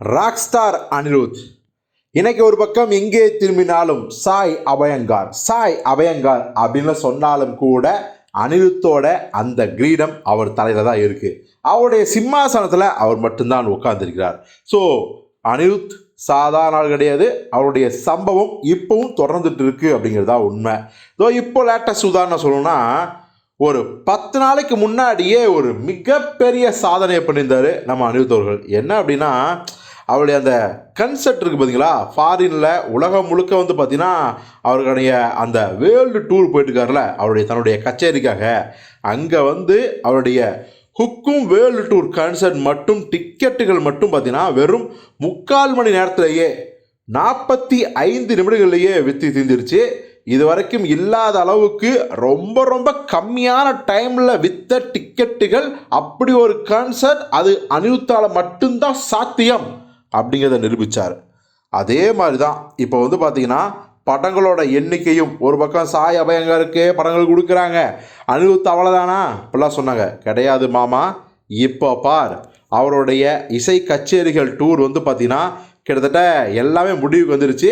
Rock star Anirudh இன்னைக்கு ஒரு பக்கம் எங்கே திரும்பினாலும் சாய் அபயங்கார் சாய் அபயங்கார் அப்படின்னு சொன்னாலும் கூட அனிருத்தோட அந்த கிரீடம் அவர் தலையில தான் இருக்கு. அவருடைய சிம்மாசனத்தில் அவர் மட்டும்தான் உட்கார்ந்திருக்கிறார். ஸோ அனிருத் சாதாரண கிடையாது. அவருடைய சம்பவம் இப்பவும் தொடர்ந்துட்டு இருக்கு அப்படிங்கிறதா உண்மை. ஸோ இப்போ லேட்டஸ்ட் உதாரணம் சொல்லணும்னா ஒரு பத்து நாளைக்கு முன்னாடியே ஒரு மிகப்பெரிய சாதனையை பண்ணியிருந்தாரு நம்ம அனிருத் அவர்கள். என்ன அப்படின்னா அவருடைய அந்த கன்செர்ட் இருக்குது பார்த்தீங்களா ஃபாரினில் உலகம் முழுக்க வந்து பார்த்தீங்கன்னா அவருடைய அந்த வேர்ல்டு டூர் போயிட்டுருக்காருல அவருடைய தன்னுடைய கச்சேரிக்காக. அங்கே வந்து அவருடைய ஹுக்கும் வேர்ல்டு டூர் கன்செர்ட் மட்டும் டிக்கெட்டுகள் மட்டும் பார்த்தீங்கன்னா வெறும் முக்கால் மணி நேரத்திலேயே நாற்பத்தி ஐந்து நிமிடங்கள்லேயே விற்று தீர்ந்துருச்சு. இது வரைக்கும் இல்லாத அளவுக்கு ரொம்ப ரொம்ப கம்மியான டைமில் வித்த டிக்கெட்டுகள் அப்படி ஒரு கன்சர்ட் அது அனிருத்தால் மட்டும்தான் சாத்தியம். அப்படிங்கிறத நிரூபித்தார் அதே மாதிரி தான் இப்போ வந்து பார்த்தீங்கன்னா படங்களோட எண்ணிக்கையும் ஒரு பக்கம் சாய் அபயங்கருக்கு படங்கள் கொடுக்குறாங்க. அனிருத் அவ்வளோதானா இப்படிலாம் சொன்னாங்க. கிடையாது மாமா இப்போ பார் அவருடைய இசை கச்சேரிகள் டூர் வந்து பார்த்திங்கன்னா கிட்டத்தட்ட எல்லாமே முடிவுக்கு வந்துருச்சு.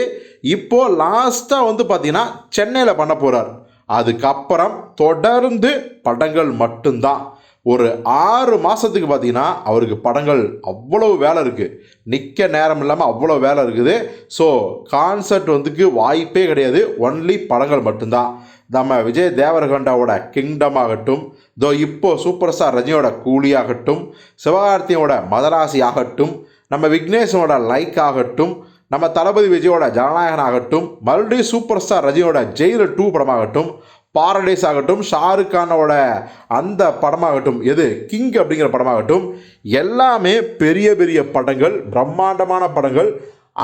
இப்போது லாஸ்ட்டாக வந்து பார்த்திங்கன்னா சென்னையில் பண்ண போகிறார் அதுக்கப்புறம் தொடர்ந்து படங்கள் மட்டும்தான். ஒரு ஆறு மாதத்துக்கு பார்த்தீங்கன்னா அவருக்கு படங்கள் அவ்வளோ வேலை இருக்குது நிற்க நேரம் இல்லாமல் அவ்வளோ வேலை இருக்குது. ஸோ கான்சர்ட் வந்துக்கு வாய்ப்பே கிடையாது. ஒன்லி படங்கள் மட்டும்தான். நம்ம விஜய் தேவரகண்டாவோட கிங்டம் ஆகட்டும் இதோ இப்போ சூப்பர் ஸ்டார் ரஜினியோட கூலி ஆகட்டும் சிவகார்த்தியோட மதராசி ஆகட்டும் நம்ம விக்னேஷனோட லைக் ஆகட்டும் நம்ம தளபதி விஜயோட ஜனநாயகன் ஆகட்டும் மறுபடியும் சூப்பர் ஸ்டார் ரஜினியோட ஜெயிலர் டூ படமாகட்டும் பாரடைஸ் ஆகட்டும் ஷாருக் கானோட அந்த படமாகட்டும் எது? கிங் அப்படிங்கிற படமாகட்டும் எல்லாமே பெரிய பெரிய படங்கள் பிரம்மாண்டமான படங்கள்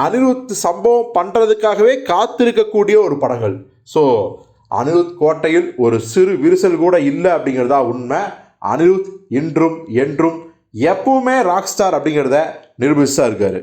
அனிருத் சம்பவம் பண்ணுறதுக்காகவே காத்திருக்கக்கூடிய ஒரு படங்கள். ஸோ அனிருத் கோட்டையில் ஒரு சிறு விரிசல் கூட இல்லை அப்படிங்கிறதா உண்மை. அனிருத் இன்றும் என்றும் எப்பவுமே ராக் ஸ்டார் அப்படிங்கிறத நிரூபிச்சா இருக்காரு.